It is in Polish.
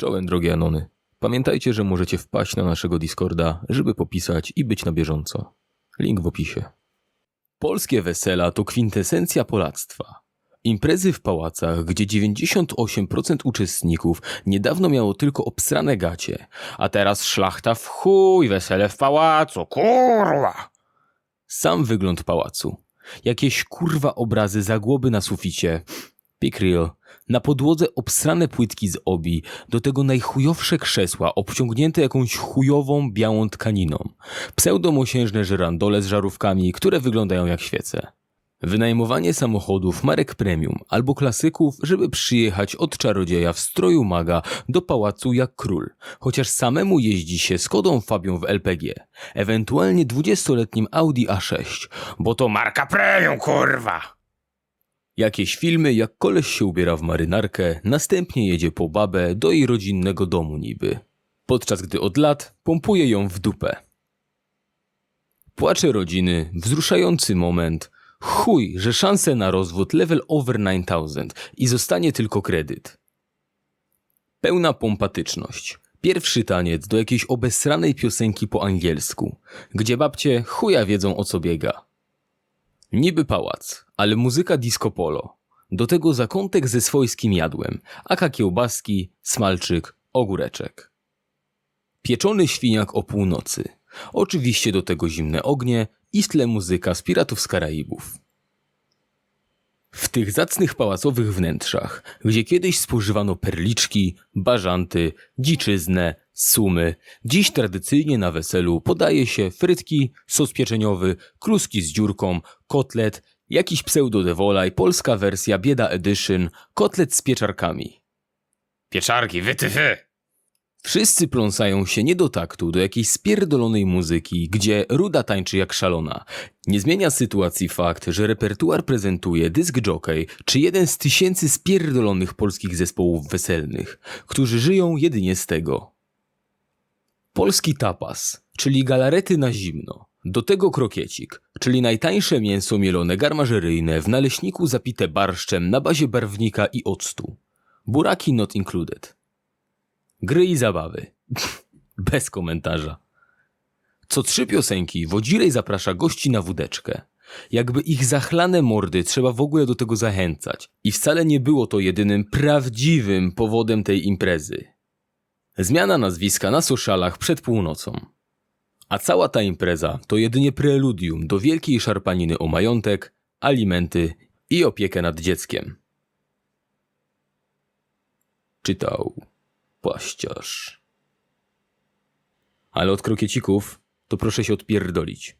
Czołem drogie Anony. Pamiętajcie, że możecie wpaść na naszego Discorda, żeby popisać i być na bieżąco. Link w opisie. Polskie wesela to kwintesencja polactwa. Imprezy w pałacach, gdzie 98% uczestników niedawno miało tylko obsrane gacie, a teraz szlachta w chuj, wesele w pałacu, kurwa! Sam wygląd pałacu. Jakieś kurwa obrazy zagłoby na suficie. Pick real. Na podłodze obsrane płytki z obi, do tego najchujowsze krzesła obciągnięte jakąś chujową białą tkaniną. Pseudomosiężne żyrandole z żarówkami, które wyglądają jak świece. Wynajmowanie samochodów marek premium albo klasyków, żeby przyjechać od czarodzieja w stroju maga do pałacu jak król, chociaż samemu jeździ się Skodą Fabią w LPG, ewentualnie 20-letnim Audi A6, bo to marka premium, kurwa! Jakieś filmy, jak koleś się ubiera w marynarkę, następnie jedzie po babę do jej rodzinnego domu niby, podczas gdy od lat pompuje ją w dupę. Płacze rodziny, wzruszający moment. Chuj, że szanse na rozwód level over 9000 i zostanie tylko kredyt. Pełna pompatyczność. Pierwszy taniec do jakiejś obesranej piosenki po angielsku, gdzie babcie chuja wiedzą o co biega. Niby pałac, ale muzyka disco polo. Do tego zakątek ze swojskim jadłem, aka kiełbaski, smalczyk, ogóreczek. Pieczony świniak o północy. Oczywiście do tego zimne ognie i tle muzyka z Piratów z Karaibów. W tych zacnych pałacowych wnętrzach, gdzie kiedyś spożywano perliczki, bażanty, dziczyznę, sumy, dziś tradycyjnie na weselu podaje się frytki, sos pieczeniowy, kluski z dziurką, kotlet, jakiś pseudo-dewolaj, polska wersja bieda edition, kotlet z pieczarkami. Pieczarki, wytyfy! Wszyscy pląsają się nie do taktu, do jakiejś spierdolonej muzyki, gdzie ruda tańczy jak szalona. Nie zmienia sytuacji fakt, że repertuar prezentuje dysk jockey, czy jeden z tysięcy spierdolonych polskich zespołów weselnych, którzy żyją jedynie z tego. Polski tapas, czyli galarety na zimno. Do tego krokiecik, czyli najtańsze mięso mielone garmażeryjne w naleśniku zapite barszczem na bazie barwnika i octu. Buraki not included. Gry i zabawy. Bez komentarza. Co trzy piosenki Wodzirej zaprasza gości na wódeczkę. Jakby ich zachlane mordy trzeba w ogóle do tego zachęcać. I wcale nie było to jedynym prawdziwym powodem tej imprezy. Zmiana nazwiska na socialach przed północą. A cała ta impreza to jedynie preludium do wielkiej szarpaniny o majątek, alimenty i opiekę nad dzieckiem. Czytał płaściarz. Ale od krokiecików to proszę się odpierdolić.